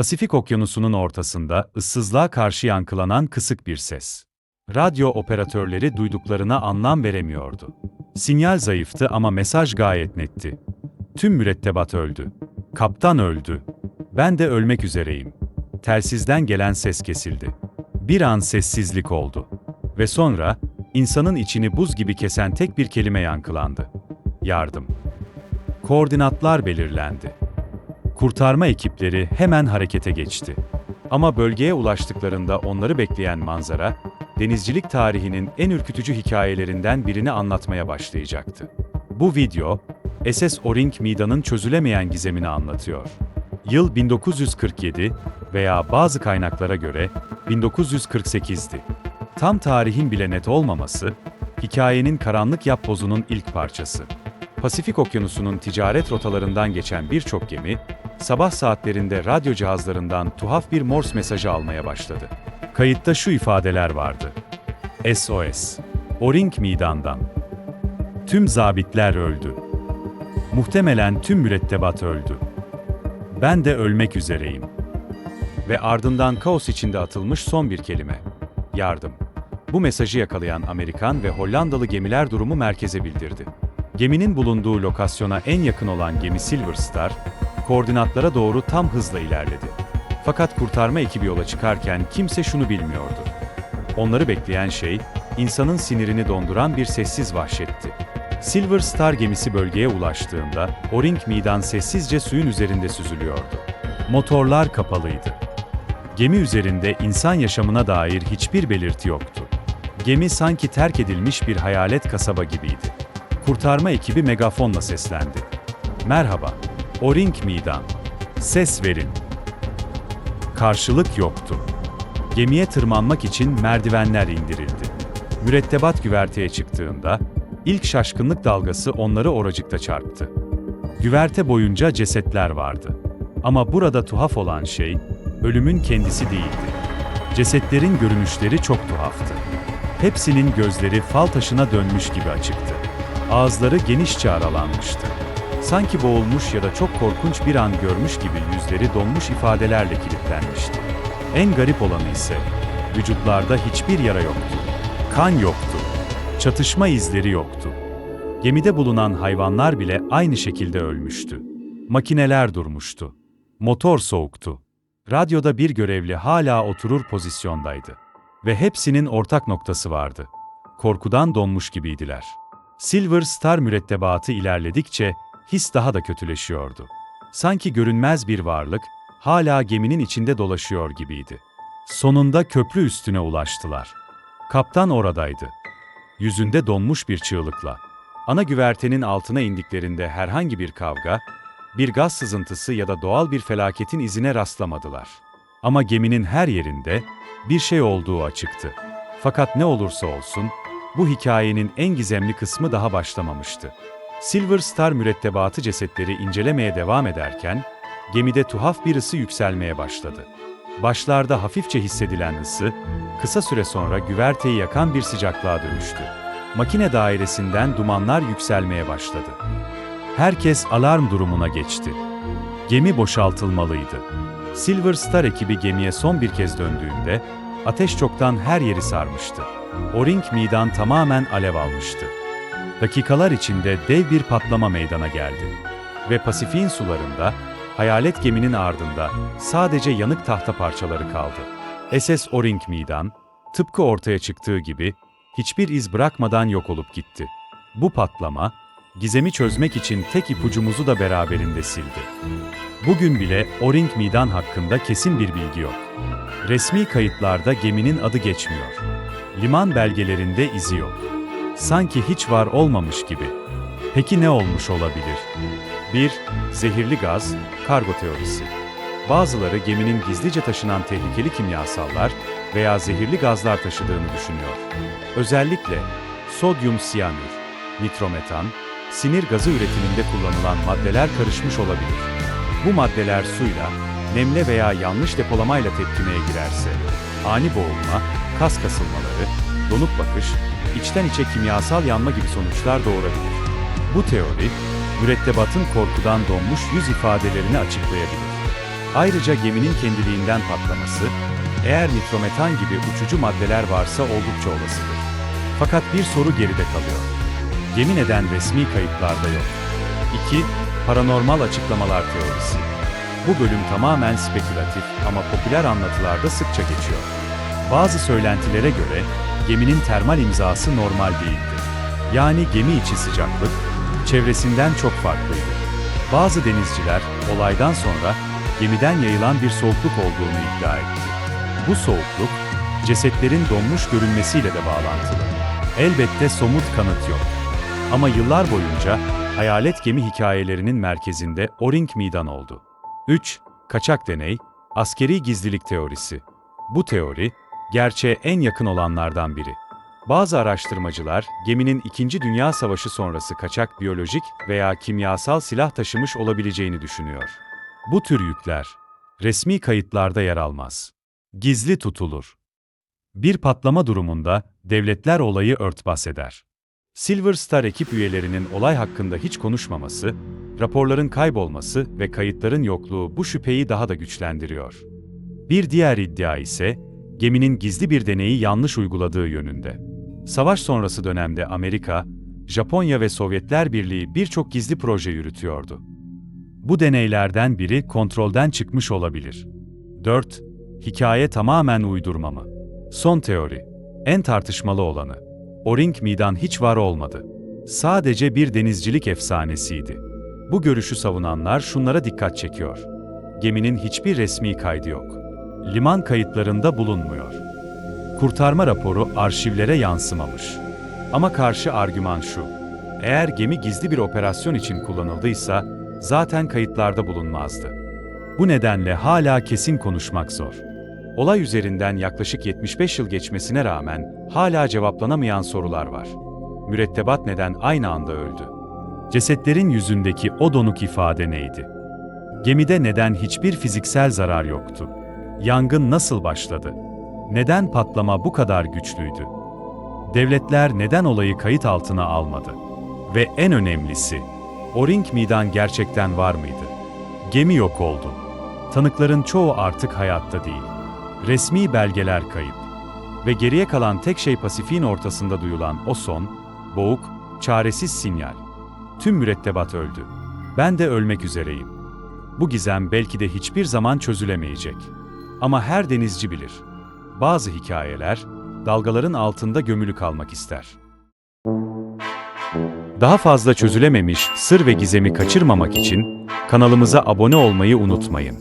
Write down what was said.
Pasifik Okyanusu'nun ortasında ıssızlığa karşı yankılanan kısık bir ses. Radyo operatörleri duyduklarına anlam veremiyordu. Sinyal zayıftı ama mesaj gayet netti. Tüm mürettebat öldü. Kaptan öldü. Ben de ölmek üzereyim. Telsizden gelen ses kesildi. Bir an sessizlik oldu. Ve sonra, insanın içini buz gibi kesen tek bir kelime yankılandı. Yardım. Koordinatlar belirlendi. Kurtarma ekipleri hemen harekete geçti. Ama bölgeye ulaştıklarında onları bekleyen manzara, denizcilik tarihinin en ürkütücü hikayelerinden birini anlatmaya başlayacaktı. Bu video, SS Oring Mida'nın çözülemeyen gizemini anlatıyor. Yıl 1947 veya bazı kaynaklara göre 1948'di. Tam tarihin bile net olmaması, hikayenin karanlık yapbozunun ilk parçası. Pasifik Okyanusu'nun ticaret rotalarından geçen birçok gemi, sabah saatlerinde radyo cihazlarından tuhaf bir Morse mesajı almaya başladı. Kayıtta şu ifadeler vardı. SOS. Oring Midan'dan. Tüm zabitler öldü. Muhtemelen tüm mürettebat öldü. Ben de ölmek üzereyim. Ve ardından kaos içinde atılmış son bir kelime. Yardım. Bu mesajı yakalayan Amerikan ve Hollandalı gemiler durumu merkeze bildirdi. Geminin bulunduğu lokasyona en yakın olan gemi Silver Star, koordinatlara doğru tam hızla ilerledi. Fakat kurtarma ekibi yola çıkarken kimse şunu bilmiyordu. Onları bekleyen şey, insanın sinirini donduran bir sessiz vahşetti. Silver Star gemisi bölgeye ulaştığında, Oring Midan sessizce suyun üzerinde süzülüyordu. Motorlar kapalıydı. Gemi üzerinde insan yaşamına dair hiçbir belirti yoktu. Gemi sanki terk edilmiş bir hayalet kasaba gibiydi. Kurtarma ekibi megafonla seslendi. Merhaba, Oring Midan. Ses verin. Karşılık yoktu. Gemiye tırmanmak için merdivenler indirildi. Mürettebat güverteye çıktığında, ilk şaşkınlık dalgası onları oracıkta çarptı. Güverte boyunca cesetler vardı. Ama burada tuhaf olan şey, ölümün kendisi değildi. Cesetlerin görünüşleri çok tuhaftı. Hepsinin gözleri fal taşına dönmüş gibi açıktı. Ağızları genişçe aralanmıştı. Sanki boğulmuş ya da çok korkunç bir an görmüş gibi yüzleri donmuş ifadelerle kilitlenmişti. En garip olanı ise vücutlarda hiçbir yara yoktu. Kan yoktu. Çatışma izleri yoktu. Gemide bulunan hayvanlar bile aynı şekilde ölmüştü. Makineler durmuştu. Motor soğuktu. Radyoda bir görevli hala oturur pozisyondaydı. Ve hepsinin ortak noktası vardı. Korkudan donmuş gibiydiler. Silver Star mürettebatı ilerledikçe his daha da kötüleşiyordu. Sanki görünmez bir varlık hala geminin içinde dolaşıyor gibiydi. Sonunda köprü üstüne ulaştılar. Kaptan oradaydı. Yüzünde donmuş bir çığlıkla. Ana güvertenin altına indiklerinde herhangi bir kavga, bir gaz sızıntısı ya da doğal bir felaketin izine rastlamadılar. Ama geminin her yerinde bir şey olduğu açıktı. Fakat ne olursa olsun, bu hikayenin en gizemli kısmı daha başlamamıştı. Silver Star mürettebatı cesetleri incelemeye devam ederken, gemide tuhaf bir ısı yükselmeye başladı. Başlarda hafifçe hissedilen ısı, kısa süre sonra güverteyi yakan bir sıcaklığa dönüştü. Makine dairesinden dumanlar yükselmeye başladı. Herkes alarm durumuna geçti. Gemi boşaltılmalıydı. Silver Star ekibi gemiye son bir kez döndüğünde, ateş çoktan her yeri sarmıştı. Oring Midan tamamen alev almıştı. Dakikalar içinde dev bir patlama meydana geldi. Ve Pasifik'in sularında, hayalet geminin ardında sadece yanık tahta parçaları kaldı. SS Oring Midan, tıpkı ortaya çıktığı gibi, hiçbir iz bırakmadan yok olup gitti. Bu patlama, gizemi çözmek için tek ipucumuzu da beraberinde sildi. Bugün bile Oring Midan hakkında kesin bir bilgi yok. Resmi kayıtlarda geminin adı geçmiyor. Liman belgelerinde izi yok. Sanki hiç var olmamış gibi. Peki ne olmuş olabilir? 1. Zehirli gaz, kargo teorisi. Bazıları geminin gizlice taşınan tehlikeli kimyasallar veya zehirli gazlar taşıdığını düşünüyor. Özellikle sodyum siyanür, nitrometan, sinir gazı üretiminde kullanılan maddeler karışmış olabilir. Bu maddeler suyla, nemle veya yanlış depolamayla tepkimeye girerse, ani boğulma, kas kasılmaları, donuk bakış, içten içe kimyasal yanma gibi sonuçlar doğurabilir. Bu teori, mürettebatın korkudan donmuş yüz ifadelerini açıklayabilir. Ayrıca geminin kendiliğinden patlaması, eğer nitrometan gibi uçucu maddeler varsa oldukça olasıdır. Fakat bir soru geride kalıyor. Gemi neden resmi kayıtlarda yok? 2. Paranormal açıklamalar teorisi. Bu bölüm tamamen spekülatif ama popüler anlatılarda sıkça geçiyor. Bazı söylentilere göre geminin termal imzası normal değildi. Yani gemi içi sıcaklık çevresinden çok farklıydı. Bazı denizciler olaydan sonra gemiden yayılan bir soğukluk olduğunu iddia etti. Bu soğukluk cesetlerin donmuş görünmesiyle de bağlantılı. Elbette somut kanıt yok. Ama yıllar boyunca hayalet gemi hikayelerinin merkezinde O-Ring Midan oldu. 3. Kaçak deney, askeri gizlilik teorisi. Bu teori, gerçeğe en yakın olanlardan biri. Bazı araştırmacılar, geminin 2. Dünya Savaşı sonrası kaçak biyolojik veya kimyasal silah taşımış olabileceğini düşünüyor. Bu tür yükler, resmi kayıtlarda yer almaz. Gizli tutulur. Bir patlama durumunda, devletler olayı örtbas eder. Silver Star ekip üyelerinin olay hakkında hiç konuşmaması, raporların kaybolması ve kayıtların yokluğu bu şüpheyi daha da güçlendiriyor. Bir diğer iddia ise, geminin gizli bir deneyi yanlış uyguladığı yönünde. Savaş sonrası dönemde Amerika, Japonya ve Sovyetler Birliği birçok gizli proje yürütüyordu. Bu deneylerden biri kontrolden çıkmış olabilir. 4. Hikaye tamamen uydurma mı? Son teori. En tartışmalı olanı. O-Ring Midan hiç var olmadı. Sadece bir denizcilik efsanesiydi. Bu görüşü savunanlar şunlara dikkat çekiyor. Geminin hiçbir resmi kaydı yok. Liman kayıtlarında bulunmuyor. Kurtarma raporu arşivlere yansımamış. Ama karşı argüman şu. Eğer gemi gizli bir operasyon için kullanıldıysa zaten kayıtlarda bulunmazdı. Bu nedenle hala kesin konuşmak zor. Olay üzerinden yaklaşık 75 yıl geçmesine rağmen hala cevaplanamayan sorular var. Mürettebat neden aynı anda öldü? Cesetlerin yüzündeki o donuk ifade neydi? Gemide neden hiçbir fiziksel zarar yoktu? Yangın nasıl başladı? Neden patlama bu kadar güçlüydü? Devletler neden olayı kayıt altına almadı? Ve en önemlisi, O-Ring Midan gerçekten var mıydı? Gemi yok oldu. Tanıkların çoğu artık hayatta değil. Resmi belgeler kayıp. Ve geriye kalan tek şey Pasifik'in ortasında duyulan o son, boğuk, çaresiz sinyal. Tüm mürettebat öldü. Ben de ölmek üzereyim. Bu gizem belki de hiçbir zaman çözülemeyecek. Ama her denizci bilir. Bazı hikayeler, dalgaların altında gömülü kalmak ister. Daha fazla çözülememiş sır ve gizemi kaçırmamak için kanalımıza abone olmayı unutmayın.